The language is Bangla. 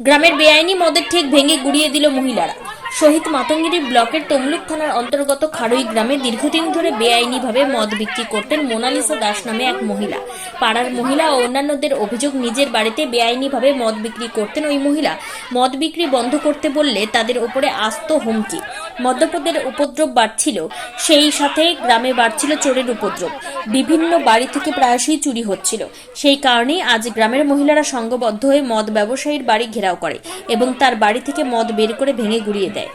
গ্রামের বেআইনি মদের ঠেক ভেঙে গুড়িয়ে দিল মহিলারা। শহীদ মাতঙ্গিরি ব্লকের তমলুক থানার অন্তর্গত খাড়ুই গ্রামে দীর্ঘদিন ধরে বেআইনিভাবে মদ বিক্রি করতেন মোনালিসা দাস নামে এক মহিলা। পাড়ার মহিলা ও অন্যান্যদের অভিযোগ নিজের বাড়িতে বেআইনিভাবে মদ বিক্রি করতেন। ওই মহিলা মদ বিক্রি বন্ধ করতে বললে তাদের ওপরে আস্ত হুমকি। মদ্যপদের উপদ্রব বাড়ছিল, সেই সাথে গ্রামে বাড়ছিল চোরের উপদ্রব। বিভিন্ন বাড়ি থেকে প্রায়শই চুরি হচ্ছিল। সেই কারণেই আজ গ্রামের মহিলারা সংঘবদ্ধ হয়ে মদ ব্যবসায়ীর বাড়ি ঘেরাও করে এবং তার বাড়ি থেকে মদ বের করে ভেঙে গুড়িয়ে দেয়।